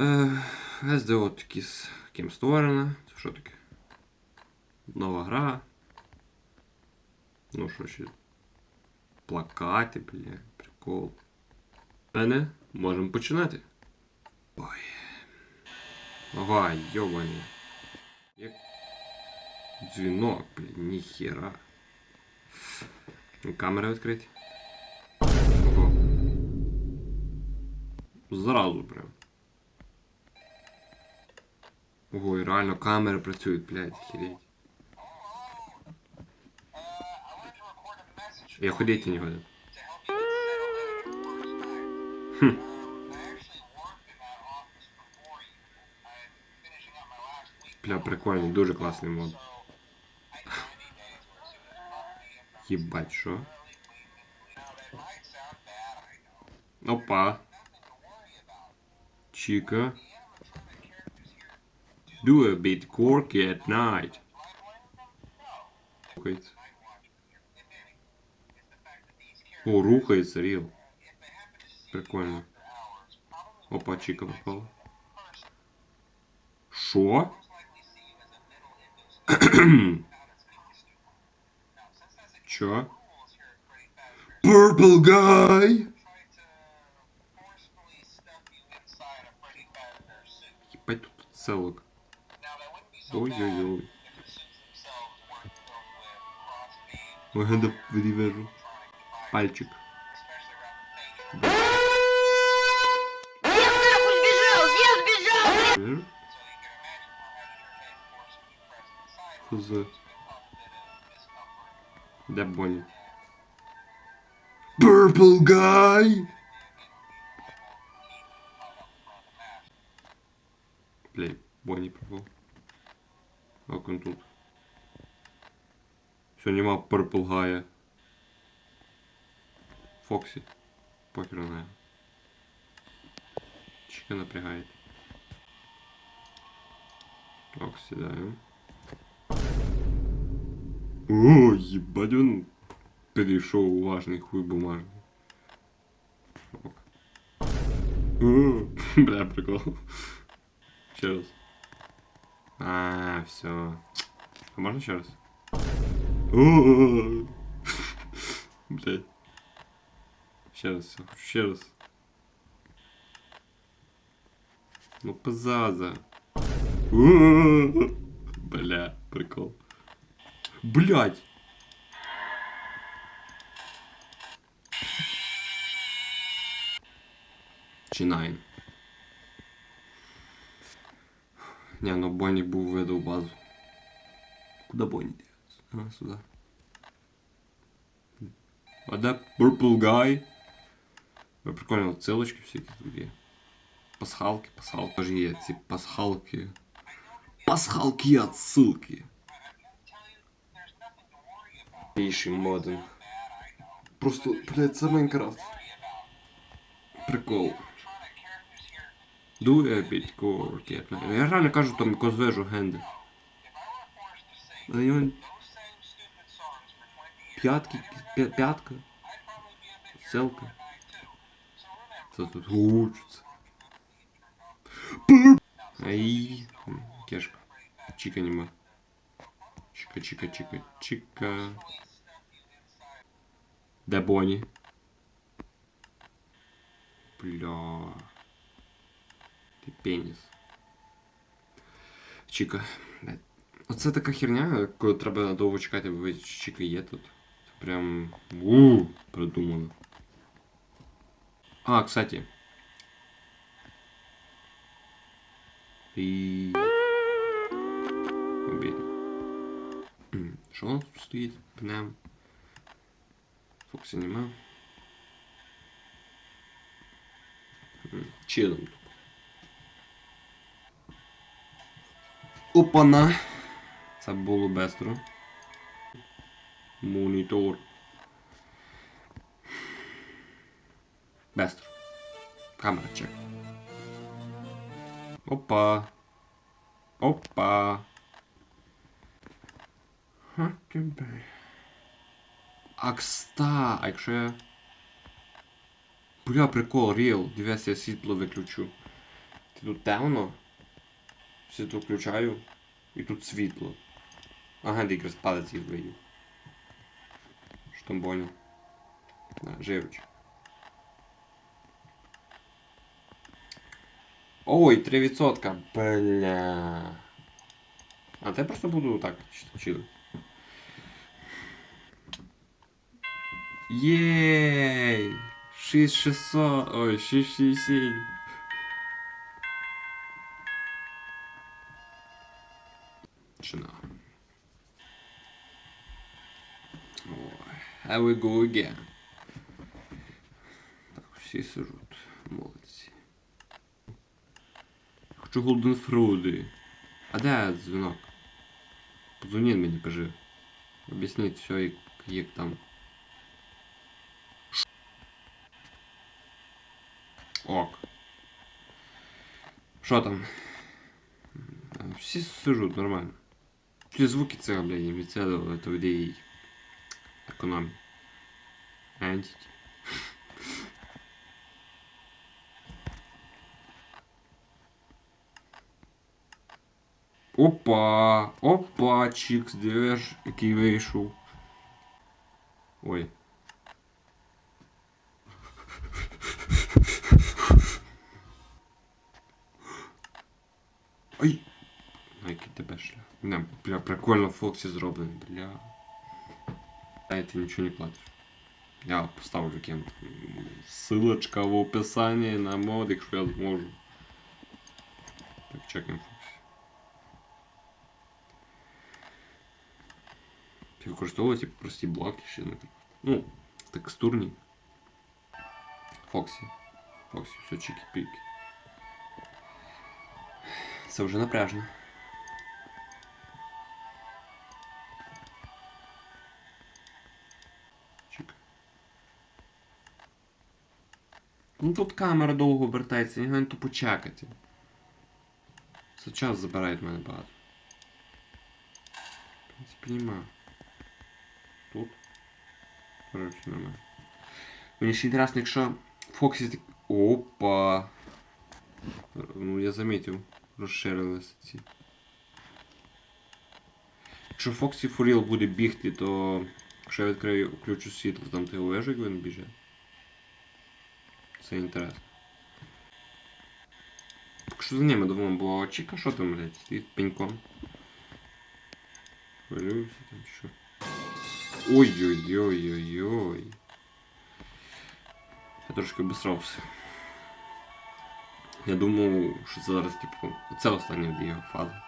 Е, SDO такі з ким створена. Це що таке? Нова гра. Ну що ще? Плакати, бля, прикол. Мене можемо починати. Ой. Ага, йобаний. Як дзвінок, блін, ніхера. Камера відкриті. Ого. Зразу прям. Ого, реально камери працюють, блядь, хереть. Я ходити не годен. Хм. Бля, прикольний, дуже класний мод. Єбать, що? Опа. Чика Do a bit quirky at night. Рухається. О, рухається, ріл. Прикольно. Опа, чика попала. Що? Чо? Purple guy! Ебать тут целок. Ой-ой-ой. Легенда перевяжу. Пальчик. Я нахуй сбежал! Я сбежал! Перевяжу? Хз. Де Бонні? Purple guy! Блядь, Бонні пропав. Як він тут? Все, нема Purple Guy. Фоксі. Похер на нього. Чика напрягает. Фоксі, да. О, ебать он перейшов уважний хуй бумажний. Ок. О, Бля, прикол. Ще раз. А, все. А можно еще раз? О, Блядь. Ще раз, всё, ще раз. Ну, пизаза. О, Бля, прикол. Блять! Чи найн. Не, ну Бонні був видав базу. Куда Бонні дивиться? А, сюди. А де Purple Guy? Ви прикольно, ссылочки всякі тут є. Пасхалки, пасхалки. Теж є ці пасхалки. Пасхалки і отсылки. Інший моден. Просто, блядь, це Майнкрафт. Прикол. Дує бить коркетна. Я реально кажу, там козвежу генди. П'ятки, п'я- п'ятка. Селка. Це тут учиться. Ай, кешка. Чика нема. Чика, чика, чика, чика. Де Бонні? Бля. Ти пеніс. Чика. блядь. Оце така херня, коли треба довго чекати, бо Чика є тут. Це прям. у придумано. А, кстати. І... Обідно. М, Що у нас тут стоїть? Пнем. Фоксі нема. М, Чилим тут. Опана. Це було бестро. Монітор. Бестро. Камера чек. Опа. Опа. Ха, тебе. Акста, а якщо я... Бля, прикол, ріл. Дивись, я світло виключу. Ти тут темно. Світло включаю. І тут світло. Ага, де якраз палець виїв. Що там понял? Живич. Ой, 3%. Бля. А я просто буду так чили. Єй! 6600. Ой, 667. Ой, here we go again. Так, всі сижуть. Молодці. Хочу Golden Fruity. А де дзвінок? Позвоніть мені, кажи. Об'ясніть все, як, як там. Ок. Що там? Е, Всі сижуть нормально. Ті звуки це, блядь, від цього, це від Економії. Entity. Опа! Опа, чікс, ж, який вийшов. Ой. Ай! Ну, який тебе шлях. Не, бля, прикольно Фоксі зроблений, бля. Ай, ти нічого не платиш. Я поставлю кем. Ссылочка в описанні на мод, якщо я зможу. Так, чекаємо Фоксі. Ти використовувати типу, прості блоки ще не. Ну, текстурні. Фоксі. Фоксі, все чики-піки. Це вже напряжно. Ну тут камера довго обертається, не то почекати. Це час забирає в мене багато. В принципі, нема. Тут. Короче, нема. Мені ще інтересно, якщо Фоксі. Опа! Ну, я замітив. Розширилися ці. Якщо Фоксі Фуріл буде бігти, то якщо я відкрию включу світло, там ти увежу, як він біже. Це інтересно. Так що за ними думаю, бо Чіка що там, блядь, стоїть пеньком. Хвилююся там чи що. Ой-ой-ой-ой-ой. Я трошки обісрався. Я думав, що це зараз, типу, це остання його фаза.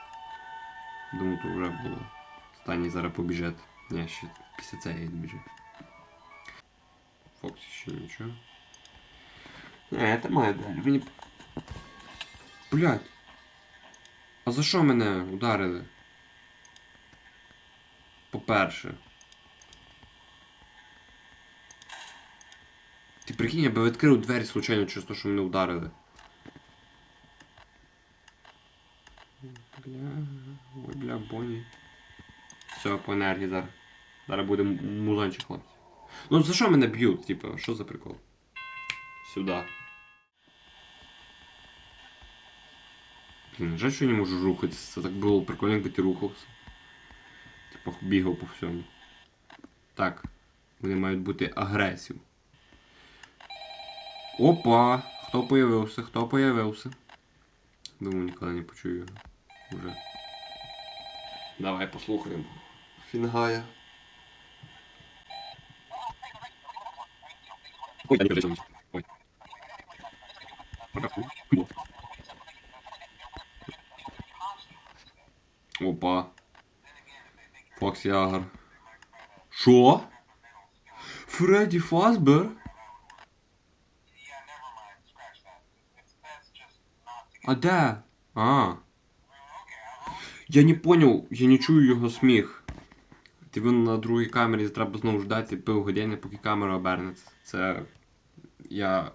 Думаю, то вже було. Останній зараз побіжить. Ні, ще після цієї добіжить. Фоксі ще нічого. Не, це має далі. Мені. Блять. А за що мене ударили? По-перше. Ти прикинь, я би відкрив двері случайно через те, що мене ударили. Бля, ой, бля, Бонні. Все, по енергії зараз. Зараз буде музончик хлопці. Ну за що мене б'ють, типу, що за прикол? Сюда. Блін, жаль, що не можу рухатися. Так було прикольно, якби ти рухався. Типу бігав по всьому. Так. Вони мають бути агресів. Опа! Хто появився? Хто появився? Думаю, ніколи не почую його. Уже. Давай послухаємо. Фінгая. Ой, я не Ой. Опа. Фоксі Агар. Що? Фредді Фазбер? А де? А. Я не понял, я не чую його сміх. Ти він на другій камері треба знову ждати півгодини, поки камера обернеться. Це. Я.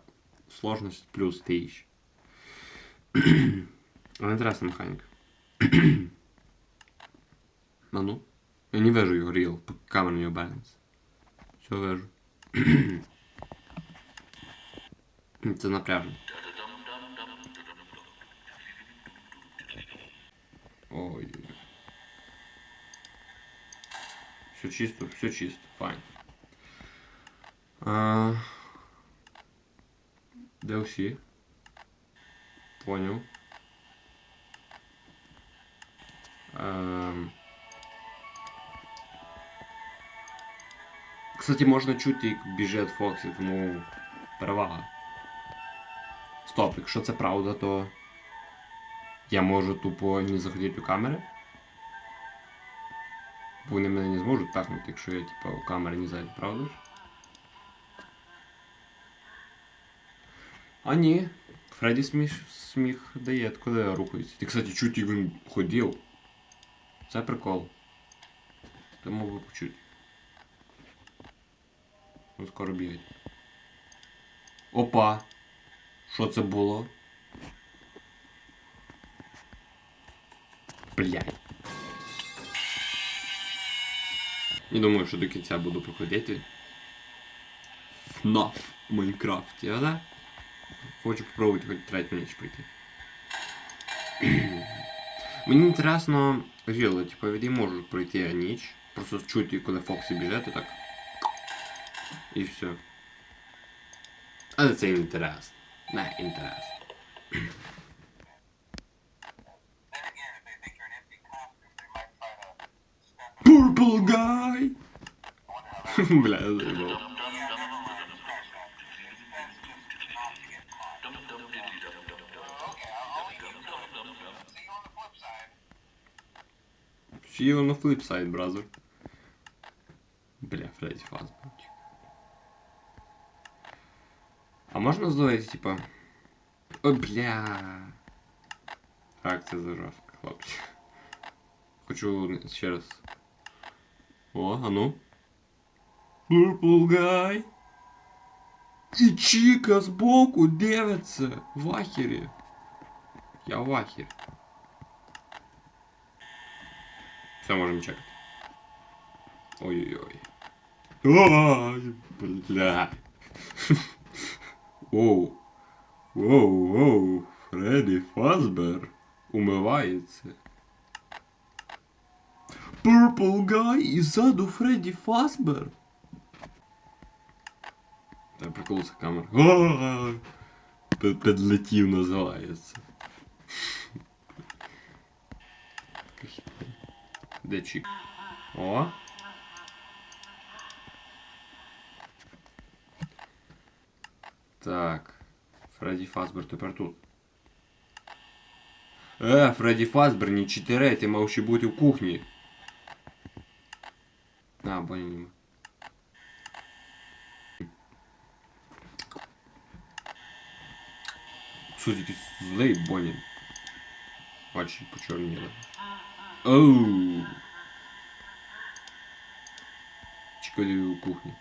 Сложність плюс тисяч. Але інтересна механіка. А ну. Я не вижу ее Real, поки на нього баланс. Все вижу. Это напряжно. Ой. Все чисто, все чисто, файн. А... Де всі? Понял. А... Кстати, можна чути, як біжить Фоксі, тому перевага. Стоп, якщо це правда, то я можу тупо не заходити у камери. Бо вони мене не зможуть пехнути, якщо я типа у камери не зайду, правда ж? А ні. Фредді сміх, сміх дає, коли рухається. Ти, кстати, чуть як він ходив. Це прикол. Ти мог би почути. Ну, скоро бігать. Опа! Що це було? Блядь. Не думаю, що до кінця буду проходити. FNAF в Майнкрафті, да? Хочу попробувати хоч третю ніч пройти. Мені інтересно, жили, типу, я можу пройти ніч. Просто чути, коли Фоксі біжить, і так. І все. Але це інтересно. Не інтересно. Then again, if they think you're an empty costume, they might try to step in. Purple guy! I wonder how that. Бля, я заїбав. Yeah, never mind. Scratch that. It's best just not to get caught. Okay, I'll, I'll leave you to it. See you on the flip side. See you on the flip side, brother. Бля, Фредді Фазберчик. А можна зловити, типа. О, бля. Так, це за жорстко, хлопці. Хочу ще раз. О, а ну. Purple guy. І Чіка збоку дивиться. В ахері. Я в ахері. Все, можемо чекати. Ой-ой-ой. Ай, бля. Оу. Воу, воу. Фредді Фазбер умивається. Purple Guy і ззаду Фредді Фазбер. Та прикол з камер. Ай, під- Підлетів називається. Де чік? О. Так. Фредді Фазбер тепер тут. Е, Фредді Фазбер, не читере, ти мав ще бути в кухні. А, Бонні нема. Кстати, якийсь злий Бонні. Очі почорніли. Оу. Чекали у кухні.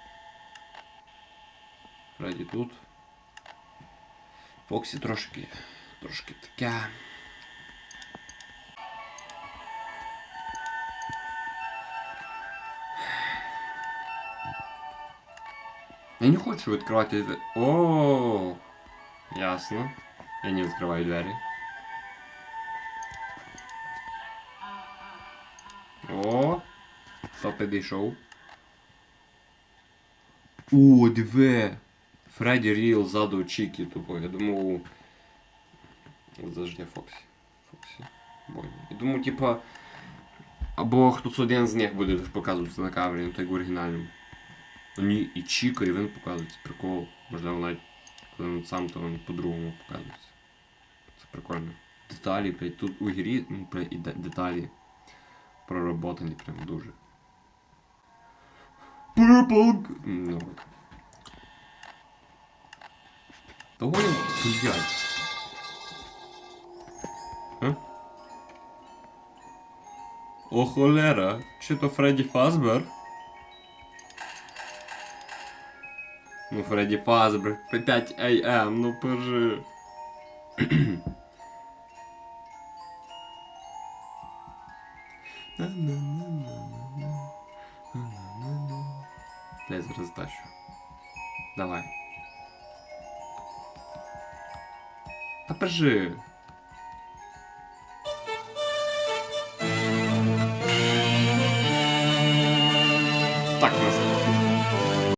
Фредді тут. Фоксі трошки. Трошки таке. Я не хочу відкривати. двері. О, ясно. Я не відкриваю двері. О, хто підійшов? О, диви! Фредді Ріл ззаду Чікі тупо. Я думав... Подожди, Фоксі. Фоксі. Бонні. Я думав, типа... Або хтось один з них буде показуватися на кавері, ну так в оригінальному. Ну ні, і Чіка, і він показується. Прикол. Можливо, навіть коли він сам, то він по-другому показується. Це прикольно. Деталі, блядь, тут у грі, ну, блядь, і де- деталі проработані прям дуже. Purple... Г- Ну. Доволі, блядь. А? О, холера, чи то Фредді Фазбер? Ну, Фредді Фазбер, 5 АМ, ну пожи. Я зараз тащу. Давай. Та пожи. так називається.